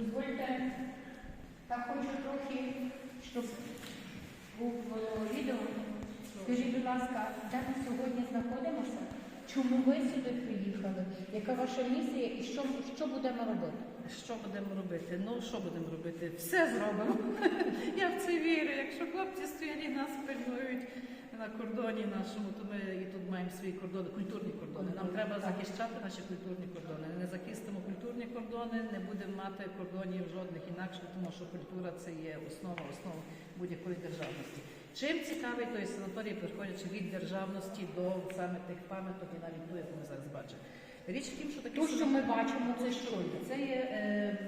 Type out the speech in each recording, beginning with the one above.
Дозвольте, так хочу трохи, щоб був е, відео. Скажіть, будь ласка, де ми сьогодні знаходимося? Чому ви сюди приїхали? Яка ваша місія і що, що будемо робити? Що будемо робити? Ну, що будемо робити? Все зробимо. Я в це вірю. Якщо хлопці стоять і нас пильнують на кордоні нашому, то ми маємо свої кордони, культурні кордони. Нам треба захищати наші культурні кордони. Не захистимо культурні кордони, не будемо мати кордонів жодних інакших, тому що культура це є основа, основа будь-якої державності. Чим цікавий той санаторій, приходячи від державності до саме тих пам'яток і навіть ту, яку ми зараз бачимо. Річ в тім, що такі То, що ми бачимо, це що? Це є е,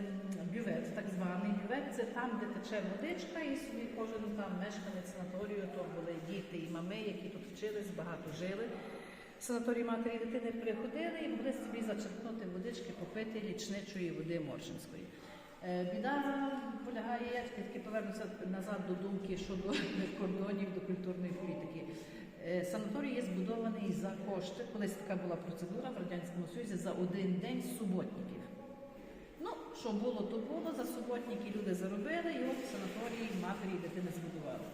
бювет, так званий бювет. Це там, де тече водичка, і собі кожен там мешканець санаторію, то були діти і мами, які тут вчились, багато жили. В санаторії матері і дитини приходили і могли собі зачерпнути водички, попити лічничої води Моршинської. Е, Біда полягає, я таки повернуся назад до думки щодо кордонів, до культурної політики. Е, Санаторій є збудований за кошти. Колись така була процедура в Радянському Союзі за один день суботників. Що було, то було. За суботники люди заробили, і в санаторії матері і дитини збудували.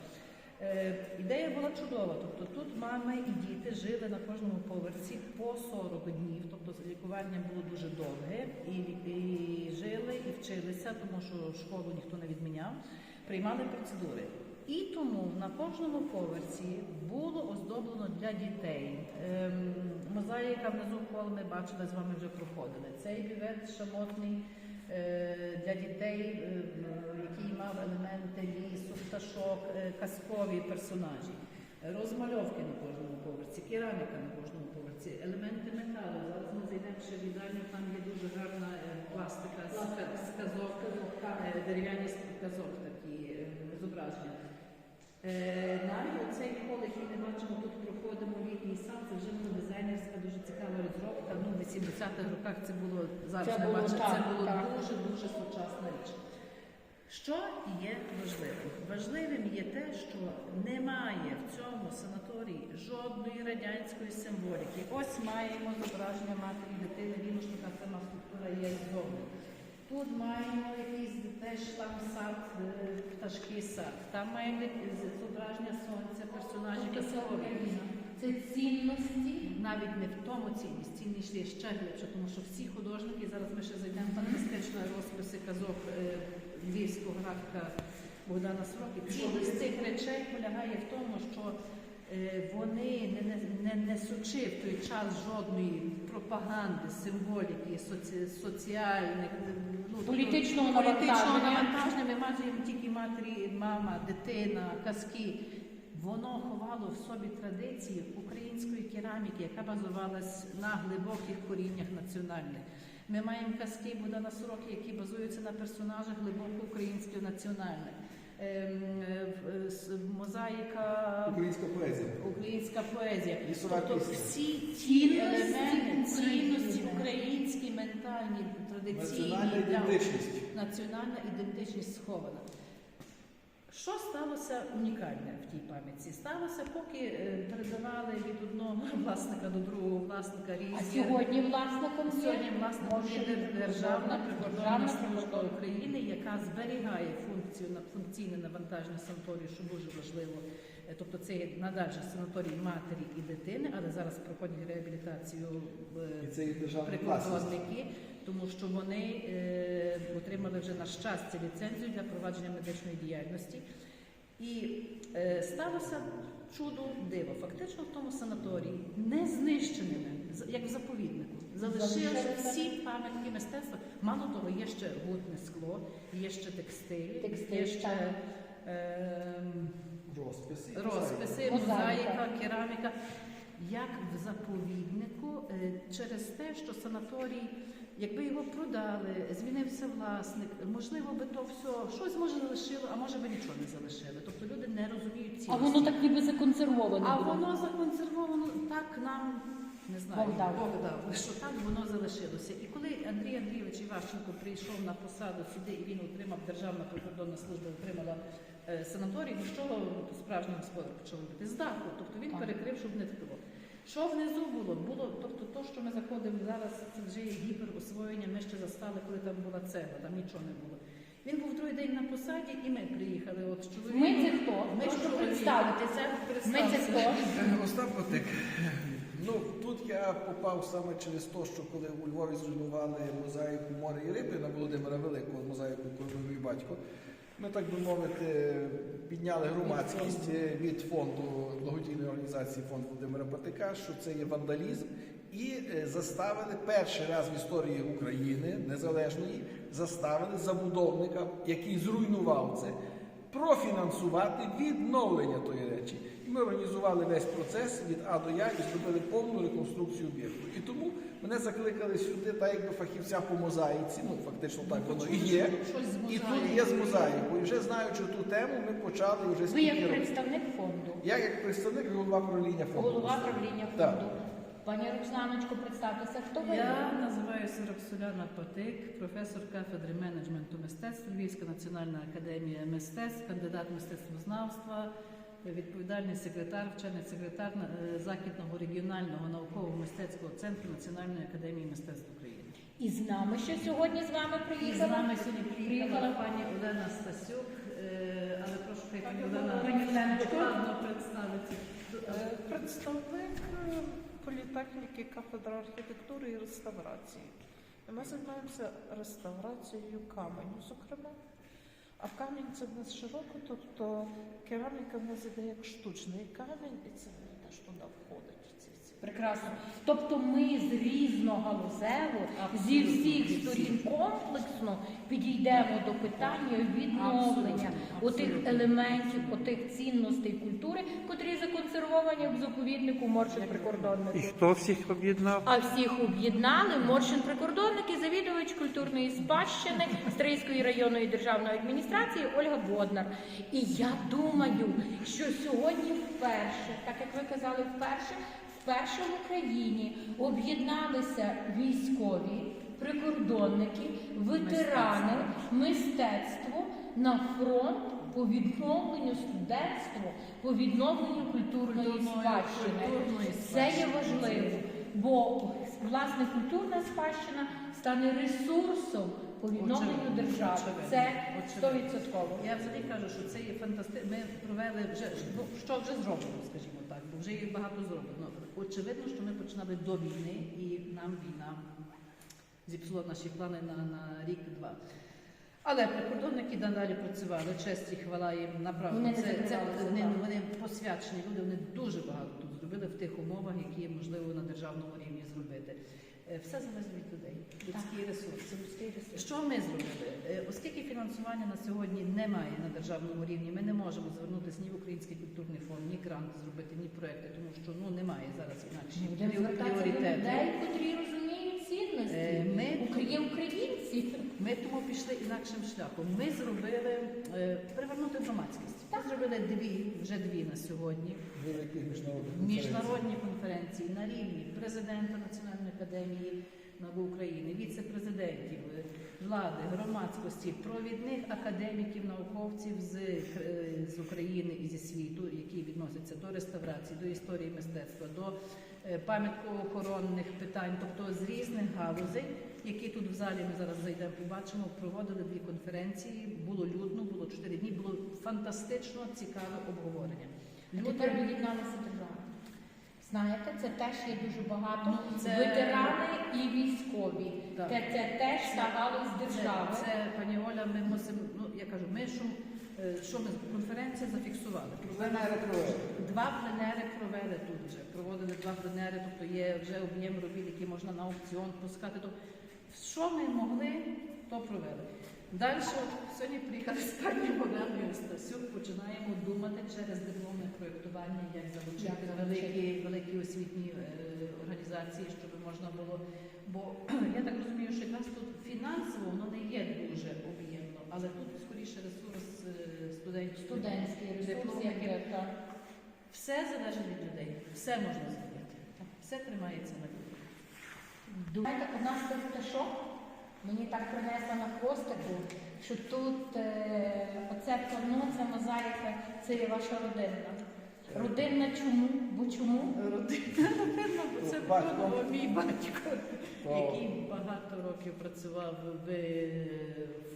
Е, ідея була чудова. Тобто тут мами і діти жили на кожному поверсі по 40 днів. Тобто лікування було дуже довге, і, і жили, і вчилися, тому що школу ніхто не відміняв, приймали процедури. І тому на кожному поверсі було оздоблено для дітей. Ем, мозаїка внизу коло ми бачили, з вами вже проходили. Цей бювет шамотний для дітей, е, який мав елементи лісу, пташок, е, казкові персонажі, розмальовки на кожному поверсі, кераміка на кожному поверсі, елементи металу. Зараз ми зайдемо ще в їдальню, там є дуже гарна е, пластика з ка- з казок, е, дерев'яні з казок такі е, зображення. Е, Навіть оцей хол, який ми бачимо, тут проходимо літній сад, це вже була дизайнерська, дуже цікава розробка. Ну, в 80-х роках це було зараз Це ми було так, це було так. дуже дуже сучасна річ. Що є важливим? Важливим є те, що немає в цьому санаторії жодної радянської символіки. Ось маємо зображення матері дитини, вінушника, сама структура є ззовні. Тут маємо якийсь теж там сад, е, пташки сад. Там маємо зображення сонця, персонажі казкові. Це цінності. Навіть не в тому цінність, цінність є ще глибше, тому що всі художники, зараз ми ще зайдемо фантастично розписи казок е, львівського графіка Богдана Сороки. Цінність цих речей полягає в тому, що е, вони не, не, не несучи в той час жодної пропаганди, символіки, соці, соціальних ну, тобто Політичного політичного навантаження. навантаження. Ми бачимо тільки матері, мама, дитина, казки. Воно ховало в собі традиції української кераміки, яка базувалась на глибоких коріннях національних. Ми маємо казки Богдана Сороки, які базуються на персонажах глибоко українських національних. Ем, е, е, Мозаїка Українська поезія. українська поезія. Тобто всі ті елементи, цінності українські, ментальні, традиційні, Національна ідентичність. національна ідентичність схована. Що сталося унікальне в тій пам'ятці? Сталося, поки е, передавали від одного власника до другого власника різні. А сьогодні власником є Сьогодні власником є Державна прикордонна служба. України, яка зберігає функцію функційне навантаження санаторію, що дуже важливо. Е, Тобто це є надалі санаторій матері і дитини, але зараз проходять реабілітацію е, І це є державна власність. прикордонники, тому що вони е, отримали вже на щастя ліцензію для провадження медичної діяльності. І е, сталося чудо диво. Фактично в тому санаторії не знищеними, як в заповіднику. Залишилися всі пам'ятки мистецтва. Мало того, є ще гутне скло, є ще текстиль, Текстиль, є ще ем, Розписи. розписи, Мозаїка. мозаїка, кераміка. Як в заповіднику, е, через те, що санаторій, якби його продали, змінився власник, можливо би то все, щось може залишило, а може би нічого не залишили. Тобто люди не розуміють ці. А воно так ніби законсервоване. А було. воно законсервовано так нам. Не знаю, Бог дав. Бог дав, що так воно залишилося. І коли Андрій Андрійович Іващенко прийшов на посаду сюди, і він отримав Державна прикордонна служба, отримала е, санаторій, ну що справжній господар почав робити? З даху. Тобто він Так. перекрив, щоб не впило. Що внизу було? Було, тобто то, що ми заходимо зараз, це вже є гіперосвоєння, ми ще застали, коли там була цегла, там нічого не було. Він був другий день на посаді, і ми приїхали. От з чоловіком. Ми це хто? Ми чоловіком. представитися. Ми це хто? Е, Остап Котик. Ну, тут я попав саме через те, що коли у Львові зруйнували мозаїку море і риби на Володимира Великого, мозаїку, яку робив мій батько, ми, так би мовити, підняли громадськість від фонду благодійної організації фонд Володимира Патика, що це є вандалізм, і е, заставили перший раз в історії України незалежної, заставили забудовника, який зруйнував це, профінансувати відновлення тої речі. І ми організували весь процес від А до Я і зробили повну реконструкцію об'єкту. І тому мене закликали сюди, так якби фахівця по мозаїці. Ну фактично так воно і є. З І тут є з мозаїкою. І вже знаючи ту тему, ми почали вже Ви як років. представник фонду, Я як представник голова правління фонду. голова правління Так. Пані Русланочко, представтеся, хто ви? Я називаюся Роксоляна Патик, професор кафедри менеджменту мистецтв Львівська національна академія мистецтв, кандидат мистецтвознавства, відповідальний секретар, вчений секретар е, Західного регіонального науково-мистецького центру Національної академії мистецтв України. І з нами ще сьогодні з вами І з приїхала. нами сьогодні приїхала Приїхала пані Олена Стасюк, е, але прошу хай пані Олена Пані Оленочко. представиться. Е, Представник політехніки кафедра архітектури і реставрації. Ми займаємося реставрацією каменю, зокрема. А камінь це в нас широко, тобто кераміка в нас іде як штучний камінь, і це теж туди входить. Прекрасно. Тобто ми з різногалузево, зі всіх сторін комплексно підійдемо до питання відновлення отих елементів, отих цінностей культури, котрі законсервовані в заповіднику Моршин І хто всіх об'єднав? А всіх об'єднали Моршин прикордонник і завідувач культурної спадщини Стрийської районної державної адміністрації Ольга Боднар. І я думаю, що сьогодні вперше, так як ви казали, вперше, вперше в Україні об'єдналися військові, прикордонники, ветерани, мистецтво на фронт по відновленню студентству, по відновленню культурної спадщини. Це є важливо, бо власне культурна спадщина стане ресурсом по відновленню держави. Це стовідсотково. Я взагалі кажу, що це є фантастично. Ми провели вже що вже зроблено, скажімо так, бо вже є багато зроблено. Очевидно, що ми починали до війни, і нам війна зіпсула наші плани на, на рік-два. Але прикордонники надалі працювали, честь і хвала їм направду. Вони Це, це, вони, вони посвячені люди, вони дуже багато тут зробили в тих умовах, які можливо на державному рівні зробити. Е, Все залежить від людей, людський ресурс. Це ресурс. Що ми зробили? Е, Оскільки фінансування на сьогодні немає на державному рівні, ми не можемо звернутися ні в Український культурний грант зробити, ні проекти, тому що ну немає зараз інакші Будемо пріоритети. людей, котрі розуміють цінності. Е, ми- Украї- українці. Ми тому пішли інакшим шляхом. Ми зробили е, привернути громадськість. Ми зробили дві, вже дві на сьогодні. Міжнародні конференції на рівні президента Національної академії України, віце-президентів, е, влади, громадськості, провідних академіків, науковців з, е, з України і зі світу, які відносяться до реставрації, до історії мистецтва, до е, пам'яткоохоронних питань, тобто з різних галузей, які тут в залі ми зараз зайдемо, побачимо, проводили дві конференції. Було людно, було чотири дні, було фантастично цікаве обговорення. А тепер доєдналися держави. Знаєте, це теж є дуже багато. Ну, це- Ветерани і військові. Так. Це, це теж та галузь держави. Це, це пані Оля, ми мусимо. Ну я кажу, ми що, е, що ми конференція зафіксували. Пленери провели. Два пленери провели тут вже. Проводили два пленери, тобто є вже об'єм робіт, які можна на аукціон пускати. То що ми могли, то провели. Далі сьогодні приїхали з пані Оленою Стасюк, починаємо думати через дипломне проєктування, як залучити Як великі, великі освітні е, організації, щоб можна було. Бо я так розумію, що якраз тут фінансово воно не є дуже об'ємно, але тут скоріше ресурс е, студентів. Студентський ресурс, як. Все залежить від людей, все можна зробити. Все тримається на людях. Одна з тих пташок мені так принесла на хвостику, що тут е, оце панно, ця мозаїка, це є ваша родина. Родинна чому? Бо чому? Родина, родина, бо це виконував мій батько, який багато років працював в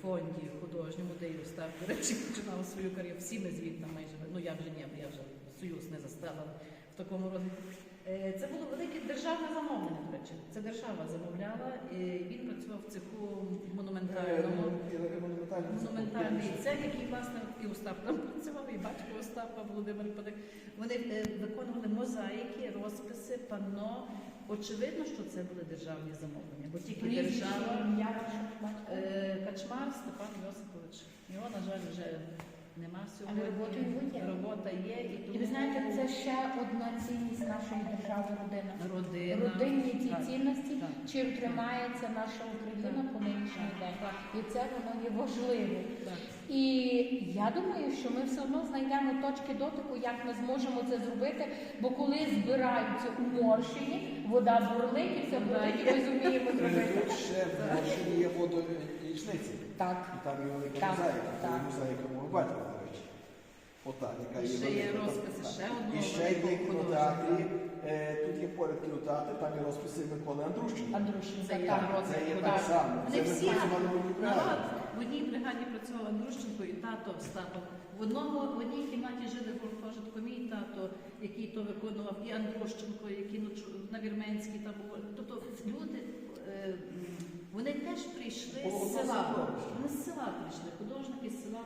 фонді художньому, де і Остап, до речі, починав свою кар'єру. Всі ми звідти майже. Ну я вже ні, я вже союз не застала в такому розмірі. Е, Це було велике державне замовлення, до речі. Це держава замовляла. І він працював в цеху монументальному. Монументальний цех, який власне і Остап там працював, і батько Остапа Володимир Падик. Вони е, виконували мозаїки, розписи, панно. Очевидно, що це були державні замовлення, бо тільки держава. Е, Качмар Степан Йосипович. Його, на жаль, вже нема сьогодні. Але робота його є. Робота є і тому І ви знаєте, це ще одна цінність нашої держави родина. родина. Родинні ті Так, цінності, так. чим тримається наша Україна по нинішній день. Так, І це воно є важливо. так. І я думаю, що ми все одно знайдемо точки дотику, як ми зможемо це зробити. Бо коли збираються у Морщині, вода бурлить і все бурлить, і ми зуміємо зробити. Тут ще в Моршині є водорічниці. Так. І там є велика мозаїка, мозаїка мого батька. Ота, яка є ще є велика. розписи ще одного І ще є великого кінотеатрі, е, тут є поряд кінотеатр, там є розписи Миколи Андрущенка. Андрушенка, Це є так. Це є так. так само. Вони Це ми всі працювали в одній бригаді. В одній бригаді працював Андрущенко і тато Остапов. В одному в одній кімнаті жили гуртожитку мій тато, який то виконував, і Андрущенко, який ночу- на Вірменській там був. Тобто люди. е, м, Вони теж прийшли Було з села. Вони з села прийшли, з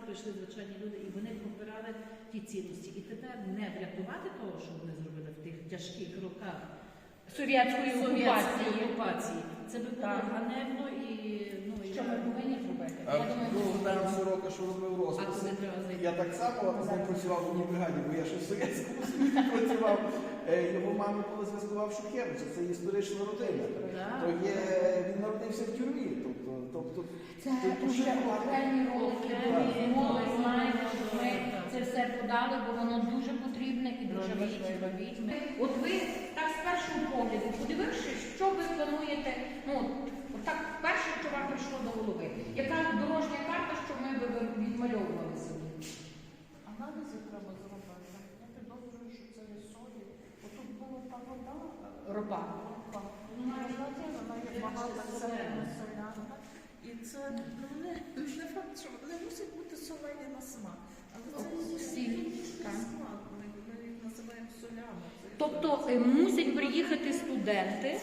прийшли звичайні люди, і вони попирали ті цінності. І тепер не врятувати того, що вони зробили в тих тяжких роках Совєтської окупації. окупації. Це би було Так. ганебно і ну і Що ми повинні зробити? Я думаю, ну, там зробимо. Сорока, що робив а розписи. коли треба зайти. Я так само з ним працював в одній бригаді, бо я ще в Совєтському Союзі працював. Е, Його маму коли зв'язкував Шухевич, це історична родина. То є, він народився в тюрмі. Тобто, Це вже окремі ролики, розмови, знаєте, що ми це все подали, бо воно дуже потрібне і дуже важливе. робіть. От ви так з першого погляду, подивившись, що ви плануєте, ну так перше, що вам прийшло до голови, яка дорожня карта, що ми би відмальовували собі? Аналізи треба зробити. Я підозрюю, що це є солі. Отут була та вода. Ропа. ропа. Вона є, вона є багата цельна соляна. І це ну, не, не факт, що вони мусять бути солені на смак. Але це є Сіль, хімічний так. смак. Ми, ми їх називаємо солями. Це Тобто е, мусять приїхати студенти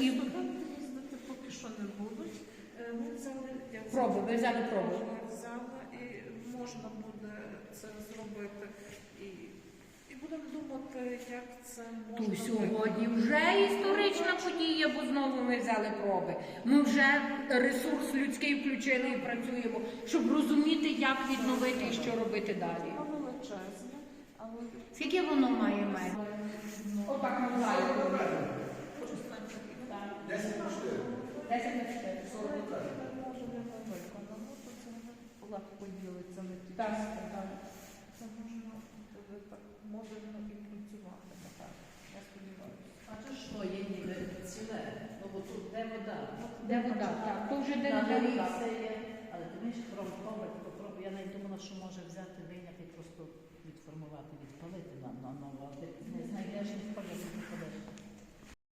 Ні, і студенти їздити поки що не будуть. Е, Ми взяли я Проби, ви взяли проби. Я взяла і можна буде це зробити. І, і будемо думати, як це можна. То сьогодні вже історична подія, бо знову ми взяли проби. Ми вже ресурс людський включили і працюємо, щоб розуміти, як відновити і що робити далі. Скільки воно має метрів? Отак ми знаємо. 10 на 4. 10 на 4. може не виконано, то це не легко ділиться на ті Так, так. Це можна буде так модульно і працювати. Так, я сподіваюся. А то що є ніби ціле? Ну бо тут де вода? Де вода? Так, то вже де На горі вода. все є. Але ти ж пробувати. Я навіть думала, що може взяти, вийняти і просто відформувати, відпалити на, на нову. А